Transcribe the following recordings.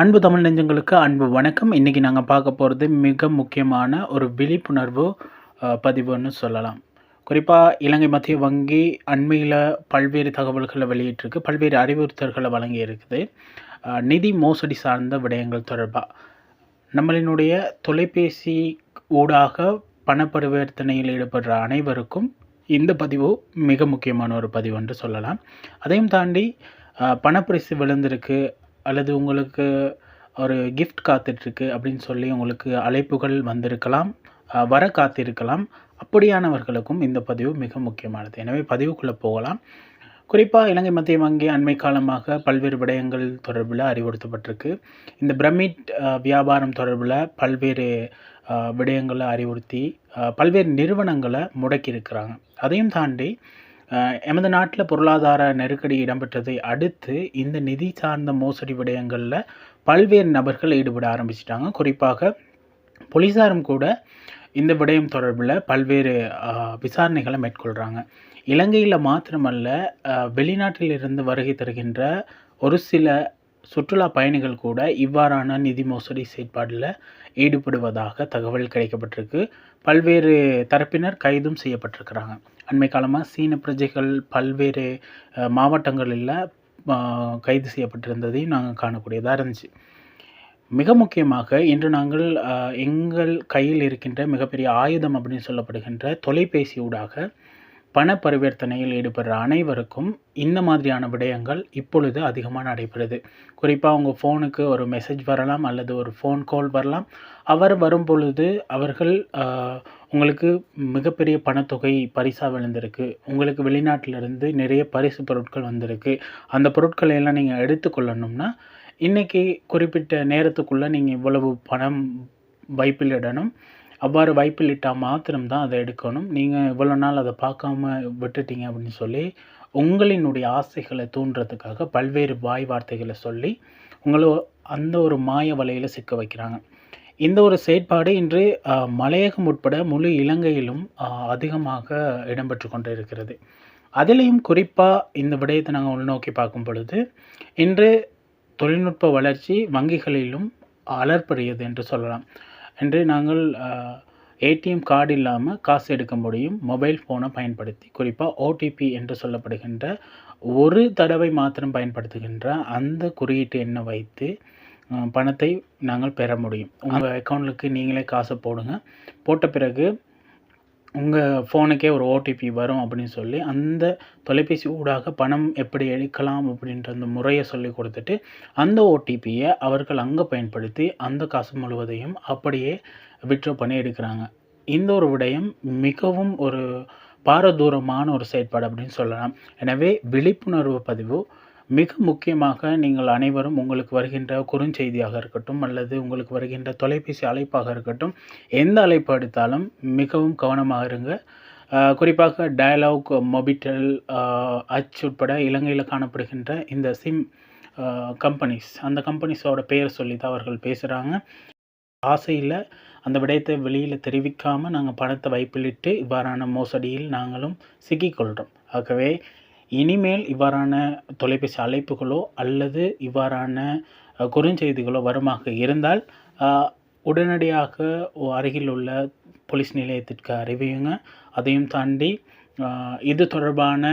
அன்பு தமிழ் நெஞ்சங்களுக்கு அன்பு வணக்கம். இன்றைக்கி நாங்கள் பார்க்க போகிறது மிக முக்கியமான ஒரு விழிப்புணர்வு பதிவுன்னு சொல்லலாம். குறிப்பாக இலங்கை மத்திய வங்கி அண்மையில் பல்வேறு தகவல்களை வெளியிட்டிருக்கு. பல்வேறு அறிவுறுத்தல்களை வழங்கி இருக்குது நிதி மோசடி சார்ந்த விடயங்கள் தொடர்பாக நம்மளினுடைய தொலைபேசி ஊடாக பண பரிவர்த்தனையில் ஈடுபடுற அனைவருக்கும் இந்த பதிவு மிக முக்கியமான ஒரு பதிவு என்று சொல்லலாம். அதையும் தாண்டி பணப்பரிசு விழுந்திருக்கு அல்லது உங்களுக்கு ஒரு கிஃப்ட் காத்துட்ருக்கு அப்படின்னு சொல்லி உங்களுக்கு அழைப்புகள் வந்திருக்கலாம் வர காத்திருக்கலாம். அப்படியானவர்களுக்கும் இந்த பதிவு மிக முக்கியமானது. எனவே பதிவுக்குள்ளே போகலாம். குறிப்பாக இலங்கை மத்திய வங்கி அண்மை காலமாக பல்வேறு விடயங்கள் தொடர்பில் அறிவுறுத்தப்பட்டிருக்கு. இந்த பிரமிட் வியாபாரம் தொடர்பில் பல்வேறு விடயங்களை அறிவுறுத்தி பல்வேறு நிறுவனங்களை முடக்கியிருக்கிறாங்க. அதையும் தாண்டி எமது நாட்டில் பொருளாதார நெருக்கடி இடம்பெற்றதை அடுத்து இந்த நிதி சார்ந்த மோசடி விடயங்களில் பல்வேறு நபர்கள் ஈடுபட ஆரம்பிச்சிட்டாங்க. குறிப்பாக போலீஸாரும் கூட இந்த விடயம் தொடர்பில் பல்வேறு விசாரணைகளை மேற்கொள்கிறாங்க இலங்கையில் மாத்திரமல்ல வெளிநாட்டிலிருந்து வருகை தருகின்ற ஒரு சில சுற்றுலா பயணிகள் கூட இவ்வாறான நிதி மோசடி செயற்பாடில் ஈடுபடுவதாக தகவல் கிடைக்கப்பட்டிருக்கு. பல்வேறு தரப்பினர் கைதும் செய்யப்பட்டிருக்கிறாங்க. அண்மை காலமாக சீன பிரஜைகள் பல்வேறு மாவட்டங்களில் கைது செய்யப்பட்டிருந்ததையும் நாங்கள் காணக்கூடியதாக இருந்துச்சு. மிக முக்கியமாக இன்று நாங்கள் எங்கள் கையில் இருக்கின்ற மிகப்பெரிய ஆயுதம் அப்படின்னு சொல்லப்படுகின்ற தொலைபேசி ஊடாக பண பரிவர்த்தனையில் ஈடுபடுற அனைவருக்கும் இந்த மாதிரியான விடயங்கள் இப்பொழுது அதிகமாக நடைபெறுது. குறிப்பாக உங்கள் ஃபோனுக்கு ஒரு மெசேஜ் வரலாம் அல்லது ஒரு ஃபோன் கால் வரலாம். அவர் வரும் பொழுது அவர்கள் உங்களுக்கு மிகப்பெரிய பணத்தொகை பரிசாக விழுந்திருக்கு. உங்களுக்கு வெளிநாட்டிலிருந்து நிறைய பரிசு பொருட்கள் வந்திருக்கு. அந்த பொருட்களை எல்லாம் நீங்கள் எடுத்துக்கொள்ளணும்னா இன்றைக்கி குறிப்பிட்ட நேரத்துக்குள்ளே நீங்கள் இவ்வளவு பணம் வைப்பில் இடணும். அவ்வாறு வைப்பில் இட்டால் மாத்திரம்தான் அதை எடுக்கணும். நீங்கள் இவ்வளோ நாள் அதை பார்க்காம விட்டுட்டீங்க அப்படின்னு சொல்லி உங்களினுடைய ஆசைகளை தூண்டுறதுக்காக பல்வேறு வாய் வார்த்தைகளை சொல்லி உங்களை அந்த ஒரு மாய வலையில் சிக்க வைக்கிறாங்க. இந்த ஒரு செயற்பாடு இன்று மலையகம் உட்பட முழு இலங்கையிலும் அதிகமாக இடம்பெற்று கொண்டு இருக்கிறது அதிலையும் குறிப்பாக இந்த விடயத்தை நாங்கள் உள்நோக்கி பார்க்கும் பொழுது இன்று தொழில்நுட்ப வளர்ச்சி வங்கிகளிலும் அலர்படுகிறது என்று சொல்லலாம். என்று நாங்கள் ஏடிஎம் கார்டு இல்லாமல் காசு எடுக்க முடியும். மொபைல் ஃபோனை பயன்படுத்தி. குறிப்பாக ஓடிபி என்று சொல்லப்படுகின்ற ஒரு தடவை மாத்திரம் பயன்படுத்துகின்ற அந்த குறியீட்டு எண்ணை வைத்து பணத்தை நாங்கள் பெற முடியும். உங்கள் அக்கௌண்ட்டுக்கு நீங்களே காசை போடுங்க. போட்ட பிறகு உங்கள் ஃபோனுக்கே ஒரு ஓடிபி வரும் அப்படின்னு சொல்லி அந்த தொலைபேசி ஊடாக பணம் எப்படி எடுக்கலாம் அப்படின்ற அந்த முறையை சொல்லி கொடுத்துட்டு அந்த ஓடிபியை அவர்கள் அங்கே பயன்படுத்தி அந்த காசு முழுவதையும் அப்படியே விட்ரோ பண்ணி எடுக்கிறாங்க. இந்த ஒரு விடயம் மிகவும் ஒரு பாரதூரமான ஒரு செயற்பாடு அப்படின்னு சொல்லலாம். எனவே விழிப்புணர்வு பதிவு மிக முக்கியமாக நீங்கள் அனைவரும் உங்களுக்கு வருகின்ற குறுஞ்செய்தியாக இருக்கட்டும் அல்லது உங்களுக்கு வருகின்ற தொலைபேசி அழைப்பாக இருக்கட்டும் எந்த அழைப்பு எடுத்தாலும் மிகவும் கவனமாக இருங்க. குறிப்பாக டயலாக் மொபிட்டல் அச் உட்பட இலங்கையில் காணப்படுகின்ற இந்த சிம் கம்பெனிஸ் அந்த கம்பெனிஸோட பெயர் சொல்லி தான் அவர்கள் பேசுகிறாங்க ஆசையில் அந்த விடயத்தை வெளியில் தெரிவிக்காமல் நாங்கள் பணத்தை வைப்பிலிட்டு இவ்வாறான மோசடியில் நாங்களும் சிக்கிக்கொள்கிறோம் ஆகவே இனிமேல் இவ்வாறான தொலைபேசி அழைப்புகளோ அல்லது இவ்வாறான குறுஞ்செய்திகளோ வருமாக இருந்தால் உடனடியாக அருகில் உள்ள போலீஸ் நிலையத்திற்கு அறிவியுங்க. அதையும் தாண்டி இது தொடர்பான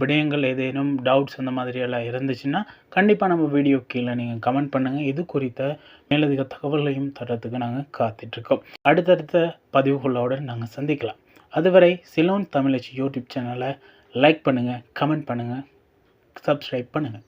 விடயங்கள் ஏதேனும் டவுட்ஸ் அந்த மாதிரியெல்லாம் இருந்துச்சுன்னா கண்டிப்பாக நம்ம வீடியோ கீழே நீங்கள் கமெண்ட் பண்ணுங்கள் இது குறித்த மேலதிக தகவல்களையும் தரத்துக்கு நாங்கள் காத்துட்ருக்கோம். அடுத்தடுத்த பதிவுகளோடு நாங்கள் சந்திக்கலாம். அதுவரை சிலோன் தமிழச்சி யூடியூப் சேனலை லைக் பண்ணுங்கள் கமெண்ட் பண்ணுங்கள் சப்ஸ்கிரைப் பண்ணுங்கள்